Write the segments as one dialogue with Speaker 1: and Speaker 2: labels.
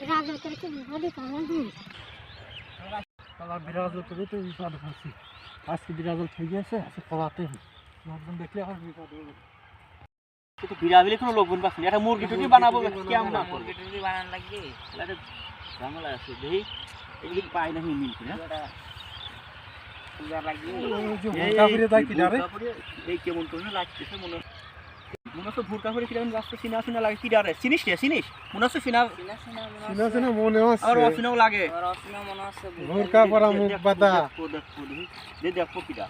Speaker 1: Brazil করে কি বলি কেমন
Speaker 2: আমার বিরাজল করে তো বিপদ হচ্ছে আজকে বিরাজল ঠিক আছে আজকে পলাতে লোকজন দেখলে আমার বিপদ হবে
Speaker 3: কিন্তু বিড়াবিলি কোনো লোকজন পাচ্ছি একটা মুরগি টুকি বানাবো কেমন না
Speaker 4: মুরগি টুরগি বানান লাগবে
Speaker 3: একটা ঝামেলা আছে দেখি এগুলি পাই না মিল করে
Speaker 4: পূজা লাগবে
Speaker 2: ওই যে হুড়কা ফিরে যায় কি ডারে
Speaker 3: ভুরকা পরে এই কেমন করে লাগতেছে মনে হচ্ছে মনে হচ্ছে ভুরকা করে কীরকম রাস্তা চিনা চিনা লাগে। কি ডারে চিনিস রে চিনিস? মনে হচ্ছে চিনা
Speaker 4: চিনা চিনা মনে হচ্ছে।
Speaker 2: চিনা মনে
Speaker 3: অচিনাও লাগে।
Speaker 4: আর অচিনা মনে হচ্ছে
Speaker 2: হুড়কা পরা মুখ বাদা
Speaker 3: দে দেখো কিটা।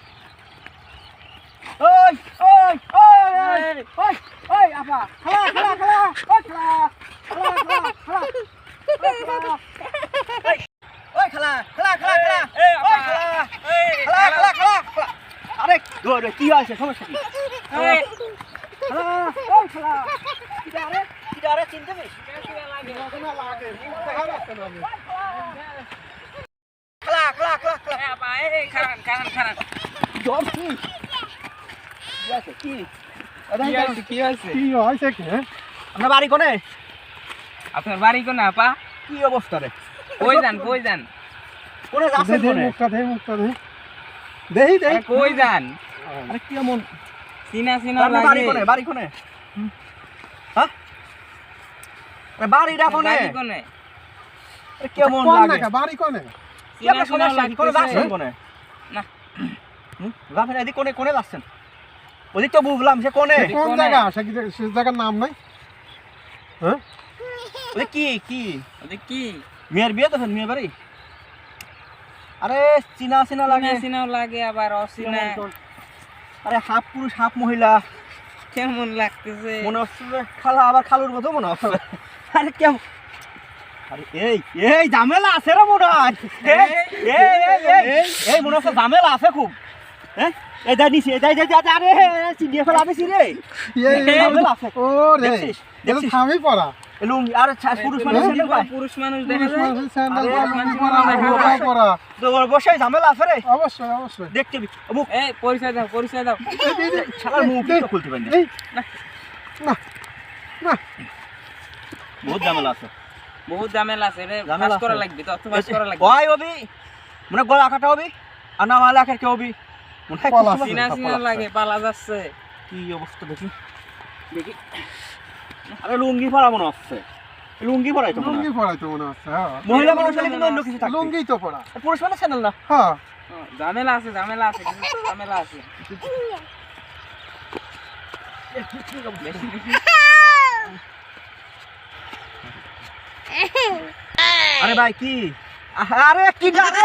Speaker 3: ওই ওই ওই ওই ওই আপা খালা খালা খালা ওই খালা খালা খালা ওই খালা খালা। খালা খালা
Speaker 4: এই
Speaker 3: ওই খালা খালা খালা। খালা খালা আরে দৌড় কি হয়েছে? সমস্যা কি? আপনার বাড়ি কোনে
Speaker 4: আপনার বাড়ি কোন আপা
Speaker 3: কি অবস্থা রে?
Speaker 4: কই যান কই যান
Speaker 3: কোনে যাচ্ছেন কোনে
Speaker 2: মুখটা দে মুখটা দে। দেহি দেহি।
Speaker 4: কই যান?
Speaker 3: আরে কি এমন
Speaker 4: চিনা চিনা
Speaker 3: আপনার বাড়ি কোনে? বাড়ি কোনে? হ্যাঁ? আরে বাড়িটা কোনে?
Speaker 4: বাড়ি কোনে?
Speaker 3: কেমন লাগে?
Speaker 2: বাড়ি কোনে?
Speaker 3: কি
Speaker 4: চিনা চিনা
Speaker 3: সমস্যা কোনে যাচ্ছেন কোনে?
Speaker 4: না।
Speaker 3: হুম? এদিক কোনে কোনে যাচ্ছেন? ওদিক তো বুঝলাম সে কোনে?
Speaker 2: কোন জায়গা? সে কি সে জায়গার নাম নাই? হ্যাঁ?
Speaker 3: ওদিক কি কি?
Speaker 4: কি?
Speaker 3: মেয়ের বিয়ে তো মেয়ের বাড়ি? আরে চিনা চিনা লাগে।
Speaker 4: চিনা চিনাও লাগে আবার অচিনা
Speaker 3: আরে হাফ পুরুষ হাফ মহিলা।
Speaker 4: কেমন লাগতেছে?
Speaker 3: মনে হচ্ছে খালা আবার খালুর মতো মনে হচ্ছে। আরে কেমন আরে এই এই ঝামেলা আছে রে মনে হয়। এই, এই, এই, এই, এই মনে হচ্ছে ঝামেলা আছে খুব। হ্যাঁ? এই যাই নিছি এই যাই যাই যাই, আরে চিনিয়ে রে। ঝামেলা আছে।
Speaker 2: ও রে
Speaker 3: দেখছিস?
Speaker 2: থামি পড়া।
Speaker 3: লুঙ্গি আরে পুরুষ মানুষ
Speaker 4: পুরুষ মানুষ দেখা যায়।
Speaker 3: তো বসে ঝামেলা আছে রে।
Speaker 2: অবশ্যই অবশ্যই।
Speaker 3: দেখতে মুখ
Speaker 4: এই পরিচয় দাও পরিচয় দাও।
Speaker 3: শালার মুখ তো খুলতে পারি না।
Speaker 2: এই,
Speaker 3: বহুত ঝামেলা আছে।
Speaker 4: বহুত ঝামেলা আছে রে। পাস করা। লাগবে তথ্য পাস করা লাগবে।
Speaker 3: হবি? মানে গলা কাটা হবি? আর না মালা কে হবি? মনে হয়
Speaker 4: লাগে পালা যাচ্ছে।
Speaker 3: কি অবস্থা দেখি। দেখি। আরে লুঙ্গি পরা মনে হচ্ছে লুঙ্গি পরাই তো
Speaker 2: লুঙ্গি পরাই তো মনে হচ্ছে হ্যাঁ
Speaker 3: মহিলা মানুষ হলে কিন্তু অন্য কিছু থাকবে
Speaker 2: লুঙ্গি তো পরা
Speaker 3: পুরুষ মানে চ্যানেল না
Speaker 2: হ্যাঁ
Speaker 4: ঝামেলা আছে ঝামেলা আছে ঝামেলা আছে
Speaker 3: আরে ভাই কি আরে কি ডারে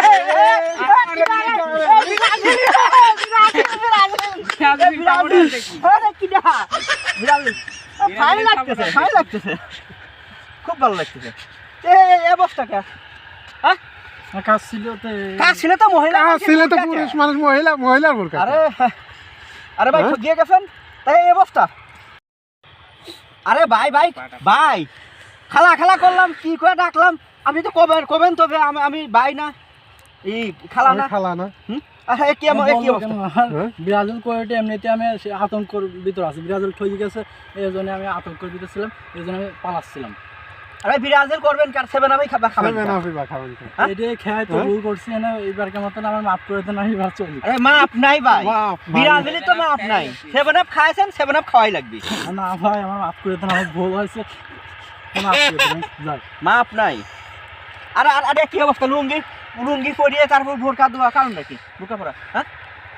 Speaker 3: আরে কি ফাইন লাগতেছে ফাইন লাগতেছে। খুব ভালো লাগতেছে। এ এ অবস্থা কে
Speaker 2: কাজ ছিল তো
Speaker 3: কাজ ছিল তো মহিলা
Speaker 2: কাজ ছিল তো পুরুষ মানুষ মহিলা মহিলার বোরকা
Speaker 3: আরে আরে ভাই
Speaker 2: হ্যাঁ?
Speaker 3: গিয়ে গেছেন? তাই এই অবস্থা আরে ভাই ভাই ভাই। খালা খালা করলাম কি করে ডাকলাম? আপনি তো কবেন কবেন তবে আমি আমি ভাই না। এই খালা না।
Speaker 2: খালা না।
Speaker 3: আরে
Speaker 2: হ্যাঁ?
Speaker 5: ব্রাজিল কোয়ার্টে এমনিতে আমি আতঙ্কর ভিতর আছি। ব্রাজিল ঠকে গেছে এই জন্য আমি আতঙ্কর ভিতর ছিলাম এই জন্য আমি পালাচ্ছিলাম।
Speaker 3: আরে বিরাজেল করবেন কার সেভেন আমি খাবা খাবেন
Speaker 2: খাবেন
Speaker 3: না।
Speaker 2: আপনি খাবেন কি?
Speaker 3: হ্যাঁ?
Speaker 5: খেয়ে তো? ভুল করছি না এবারকে মতন আমার মাফ করে দেন আমি এবার চলি।
Speaker 3: আরে মাপ নাই ভাই। বিরাজেলি তো মাপ নাই। সেভেন আপ খাইছেন সেভেন আপ খাওয়াই লাগবে।
Speaker 5: না ভাই আমার মাফ করে দেন আমার ভুল হয়েছে। মাফ করে দেন যাই।
Speaker 3: নাই। আরে আরে আরে কি অবস্থা লুঙ্গি? লুঙ্গি পরিয়ে তারপর ভোরকা দেওয়া কারণ নাকি পরা হ্যাঁ?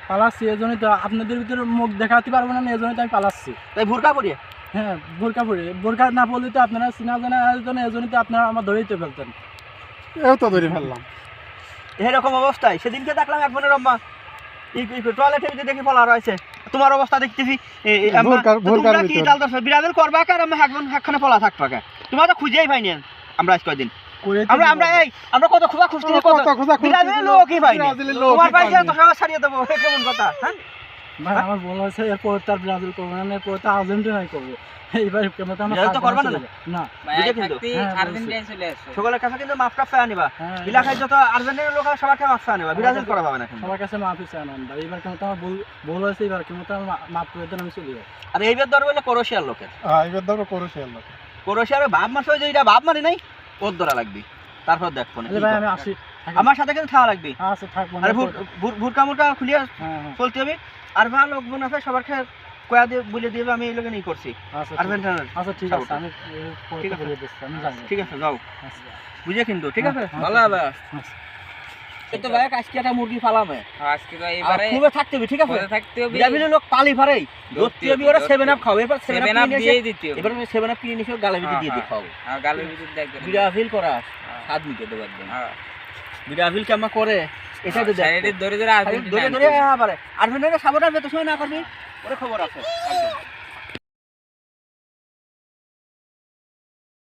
Speaker 5: পালাচ্ছি এই জন্যই তো আপনাদের ভিতরে মুখ দেখাতে পারব না এই জন্যই তো আমি পালাচ্ছি।
Speaker 3: তাই ভোরকা পরিয়ে?
Speaker 5: হ্যাঁ বোরকা পরে বোরকা না পড়লে তো আপনারা চিনা জানা জন্য এই তো আপনারা আমার ধরেইতে ফেলতেন।
Speaker 2: এও তো ধরে ফেললাম।
Speaker 3: এরকম অবস্থায় সেদিনকে দেখলাম এক বোনের আম্মা টয়লেটে দেখি ফলা রয়েছে তোমার অবস্থা দেখতেছি তোমরা কি
Speaker 2: ভিতর।
Speaker 3: দর্শক করবা কার আমি একজন একখানে ফলা থাকবা তোমার তো খুঁজেই পাইনি আমরা আজ কয়দিন? আমরা আমরা এই আমরা কত খোঁজা খুঁজতে কত
Speaker 2: কত খোঁজা খুঁজতে
Speaker 3: বিরাজেলের লোকই পাইনি।
Speaker 2: বিরাজেলের
Speaker 3: তোমার পাইছে তো সবাই ছাড়িয়ে দেবো কেমন কথা হ্যাঁ?
Speaker 5: ভাই আমার বলা হয়েছে এরপর তার ব্রাজিল করব না এরপর তো আর্জেন্টিনাই করব। এইবার কেমন আমার
Speaker 3: ব্রাজিল তো করবা না?
Speaker 5: না?
Speaker 4: ভাই
Speaker 3: কিন্তু?
Speaker 5: হ্যাঁ,
Speaker 4: আর্জেন্টিনায় চলে আসো।
Speaker 3: সকলের কাছে কিন্তু মাপটা ফেয়া নিবা এলাকায় যত আর্জেন্টিনার লোক আছে সবাইকে মাপ ফেয়া নিবা বিরাজেল করা পাবে না
Speaker 5: সবার কাছে মাফি চান ভাই এবার কেমন আমার ভুল ভুল হয়েছে এবার কেমন আমার মা- মাফ করে দেন আমি চলে যাব।
Speaker 3: আর এইবার ধর বলে ক্রোশিয়ার লোকের।
Speaker 2: হ্যাঁ এবার ধরো করো সে
Speaker 3: ক্রোশিয়ার ভাব মারছে যে এটা ভাব মারি নাই? ওর ধরা লাগবে। তারপর
Speaker 5: দেখ
Speaker 3: ফোনে।
Speaker 5: ভাই আমি আসি।
Speaker 3: আমার সাথে কিন্তু খাওয়া লাগবে।
Speaker 5: আচ্ছা থাকব।
Speaker 3: আরে ভুরকা মুরকা খুলিয়া
Speaker 5: হ্যাঁ হ্যাঁ।
Speaker 3: চলতে হবে। আর ভালো লোক বোন আছে সবার খেয়ে কয়া দিয়ে বলে দিবে আমি এই লোকে নেই করছি।
Speaker 5: আচ্ছা ঠিক- আচ্ছা ঠিক আছে আমি
Speaker 3: ঠিক আছে। ঠিক যাও।
Speaker 5: আচ্ছা।
Speaker 3: বুঝে কিন্তু ঠিক আছে?
Speaker 5: হ্যাঁ,
Speaker 3: ভালো হবে।
Speaker 5: আচ্ছা।
Speaker 3: তো ভাই আজকে একটা মুরগি ফালামে।
Speaker 4: আজকে তো এবারে
Speaker 3: খুবই থাকতে হবে ঠিক আছে?
Speaker 4: থাকতে হবে।
Speaker 3: বিরাবিলে লোক পালি ফারে ধরতে হবে ওরা সেভেন আপ খাও এবার সেভেন
Speaker 4: সেভেন
Speaker 3: আপ
Speaker 4: আপ দিয়ে দিতে হবে।
Speaker 3: এবার সেভেন আপ কিনে নিয়ে গালে ভিতরে দিয়ে দিয়ে খাও
Speaker 4: আর গালের ভিতর দেখবে।
Speaker 3: বিরাবিল করা স্বাদ নিতে দেবো একদম বিরাবিল কেমন করে এটা তো
Speaker 4: ধরে ধরে আসবে
Speaker 3: ধরে ধরে আবার আর ভেন্টারে সাবধান তো সময় না করবি ওরে খবর আছে। একদম।